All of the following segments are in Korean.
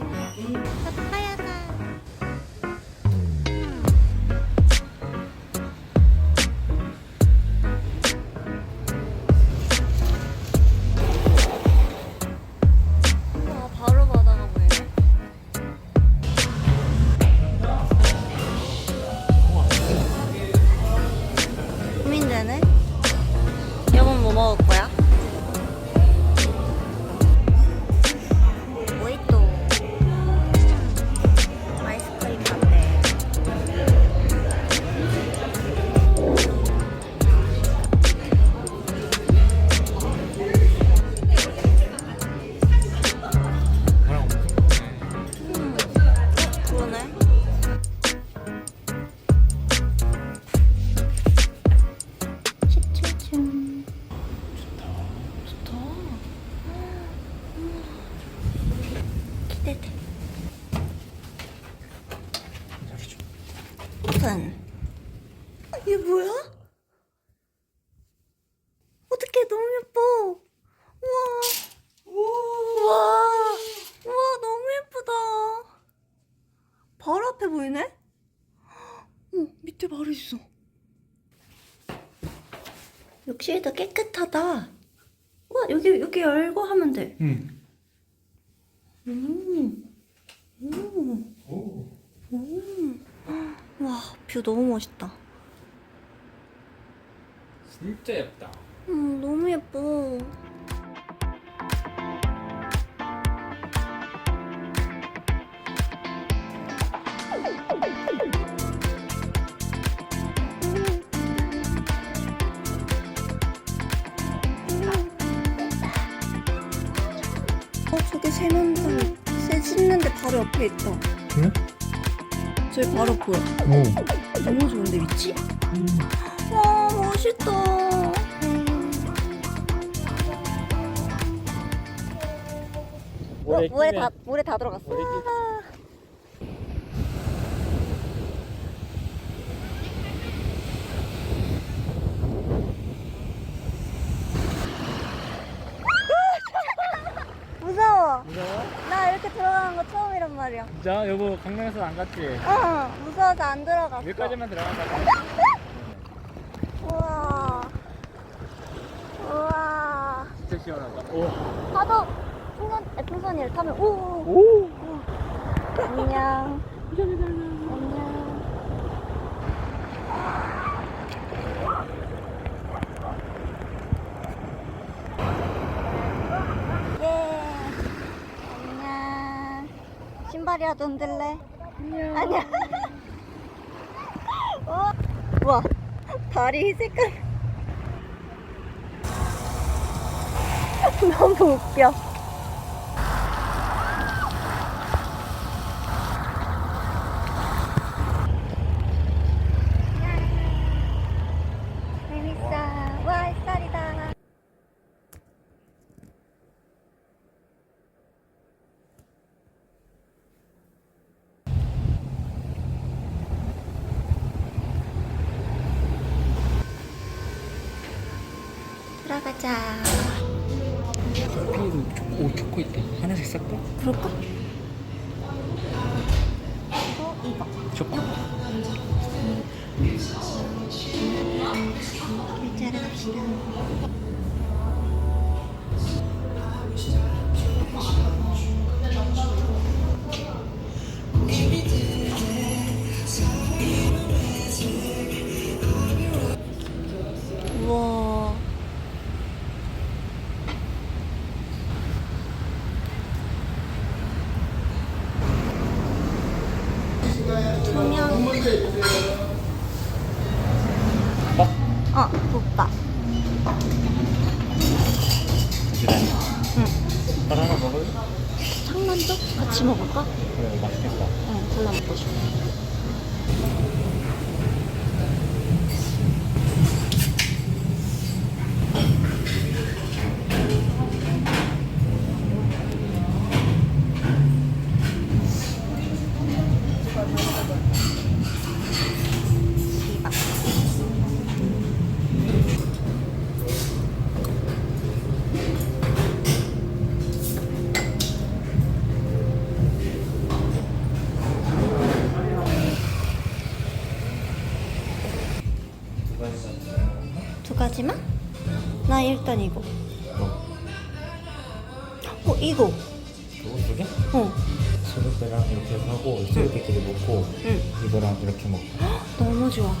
파파야 오픈. 이게 뭐야? 어떡해, 너무 예뻐. 우와. 우와. 우와, 너무 예쁘다. 바로 앞에 보이네? 어, 밑에 바로 있어. 욕실도 깨끗하다. 와, 여기, 여기 열고 하면 돼. 응. 음. 음. 오. 음. 와, 뷰 너무 멋있다. 진짜 예쁘다. 음, 너무 예뻐. 어, 저기 세면장, 세 씻는데 바로 옆에 있다. 그래? 저기 바로 보여. 오. 너무 좋은데 위치? 와 멋있다. 모래 물에 끼면- 다 물에 다 들어갔어. 모래 끼- 아. 무서워. 무서워? 나 이렇게 들어가는 거 처음이란 말이야. 진짜 여보 강릉에서 안 갔지? 어, 무서워서 안 들어갔어. 여기까지만 들어간다. 우와. 우와. 진짜 시원하다. 오. 파도 풍선, 아, 풍선이를 타면 오. 오. 안녕. 안녕. 예. 안녕. 신발이라도 흔들래? 안녕. 아니야. 어? 우와. 다리 색깔. 너무 웃겨. 재밌어. 와, 햇살이다. 들어 가자. 좋고, 오, 초코 있다. 하나씩 싹다? 그럴까? 어, 이거. 초코? 나 일단 이거. 뭐? 어, 이거. 이거 두 개? 어, 스누페랑 이렇게 하고 스테이크끼리 먹고 응. 이거랑 이렇게 먹고 너무 좋아.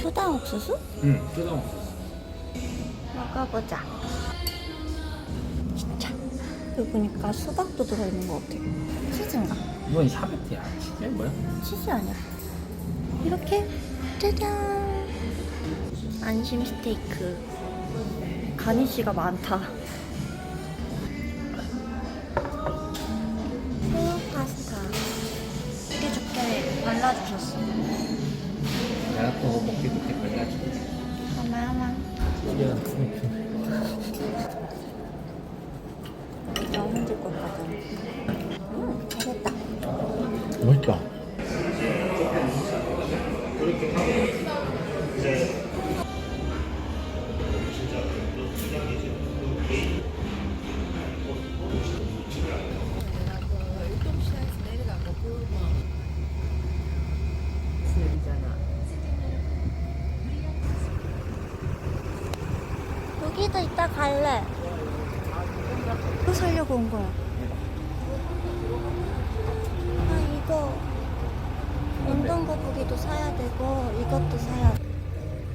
초당 옥수수? 응 뜯어 먹어보자. 진짜. 여기 보니까 수박도 들어있는 것 같아. 치즈인가? 이건 샤베트야 치즈 뭐야? 치즈 아니야? 이렇게 짜잔. 안심 스테이크. 가니쉬가 많다. 새우 파스타. 이게 좋게 발라주셨어. 내가 또 먹기 좋게 발라줄게 하나하나. 너무 힘들 것 같아. 음, 잘했다. 맛있다 이거 사려고 온 거야. 아, 이거. 운동 거북이도 사야 되고, 이것도 사야 돼.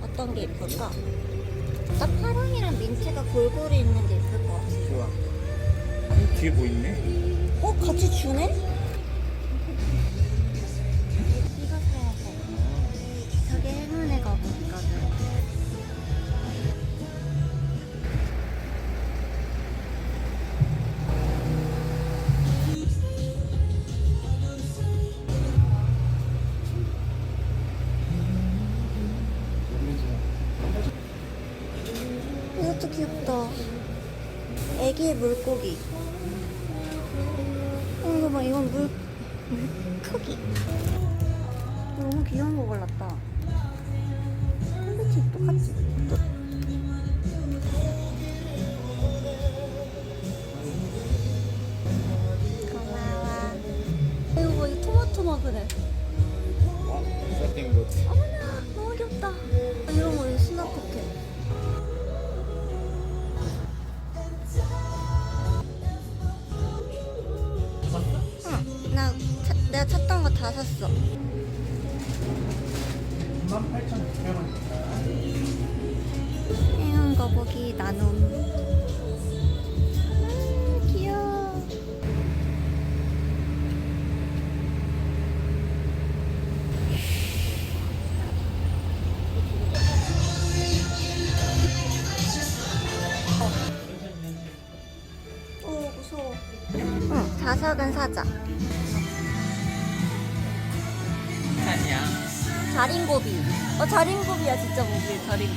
어떤 게 이쁠까? 나 파랑이랑 민트가 골고루 있는 게 이쁠 것 같아. 좋아 뒤에 뭐 있네? 어, 같이 주네? 애기의 물고기. 어, 이거 봐, 이건 물, 물 크기. 너무 귀여운 거 골랐다. 퀄리티 똑같지? 또. 고마워. 이거 봐, 이 토마토 마그네. 와 세팅 거 어머나, 너무 귀엽다. 이런 거, 이 수납 포켓. 샀어. 28,900원입니다. 해양 거북이 나눔. 아, 어, 무서워. 자석은 사자. 자린고비. 어, 자린고비야, 진짜 모빌, 자린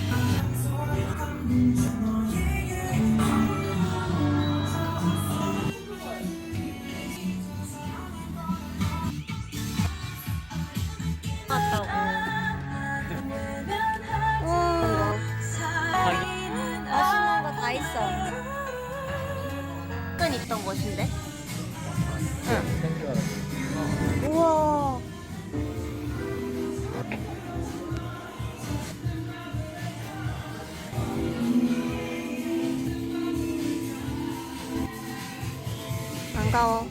반가워.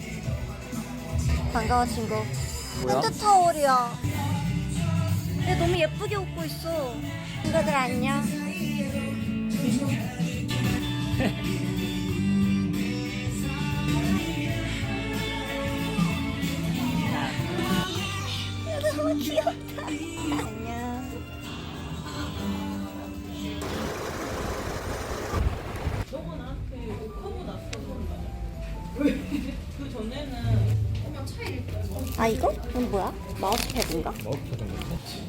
반가워, 친구. 뭐야? 핸드 타월이야. 얘 너무 예쁘게 웃고 있어. 친구들 안녕. 마우스패드인가? 먹혀던 거지?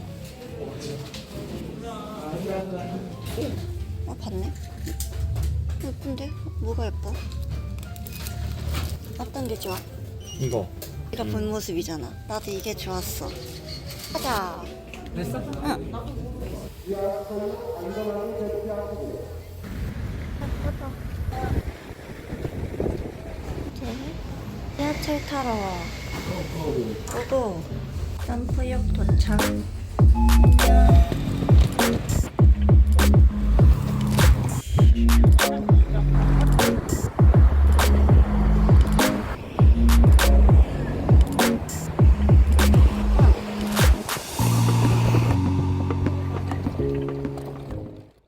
아 봤네. 예쁜데? 뭐가 예뻐? 어떤 게 좋아? 이거. 이런 본 모습이잖아. 나도 이게 좋았어. 가자. 됐어? 응. 지하철 타러 와. 고고. 점프역 도착. 안녕.